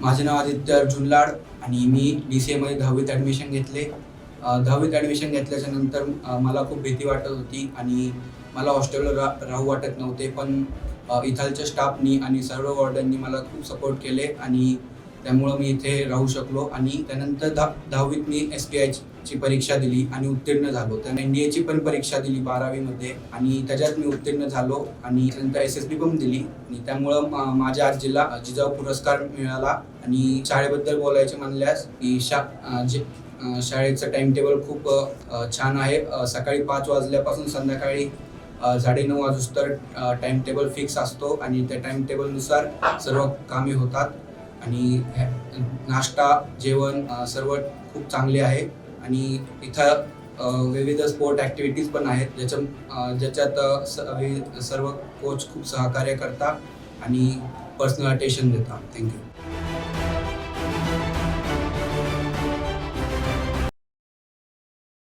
माझे नाव आदित्य अर्जुन लाड आणि मी D C एमध्ये दहावीत ॲडमिशन घेतले. दहावीत ॲडमिशन घेतल्याच्या नंतर मला खूप भीती वाटत होती आणि मला हॉस्टेलवर रा राहू वाटत नव्हते. पण इथालच्या स्टाफनी आणि सर्व वॉर्डननी मला खूप सपोर्ट केले आणि त्यामुळं मी इथे राहू शकलो आणि त्यानंतर दहा दहावीत मी एस टी आयची परीक्षा दिली आणि उत्तीर्ण झालो. त्याने एन डी एची पण परीक्षा दिली बारावीमध्ये आणि त्याच्यात मी उत्तीर्ण झालो आणि त्यानंतर एस एस बी पण दिली. आणि त्यामुळं माझ्या आजीला जिजाऊ पुरस्कार मिळाला आणि शाळेबद्दल बोलायचे म्हणल्यास की शा जे शाळेचं टाइम टेबल खूप छान आहे. सकाळी पाच वाजल्यापासून संध्याकाळी साडे नऊ वाजूस तर टाइम टेबल फिक्स असतो आणि त्या टाइम टेबलनुसार सर्व कामे होतात. आणि ह्या- नाश्ता जेवण सर्व खूप चांगले आहे. आणि इथं विविध स्पोर्ट ॲक्टिव्हिटीज पण आहेत. ज्याच्या ज्याच्यात स- सर्व कोच खूप सहकार्य करतात आणि पर्सनल अटेन्शन देतात. थँक्यू.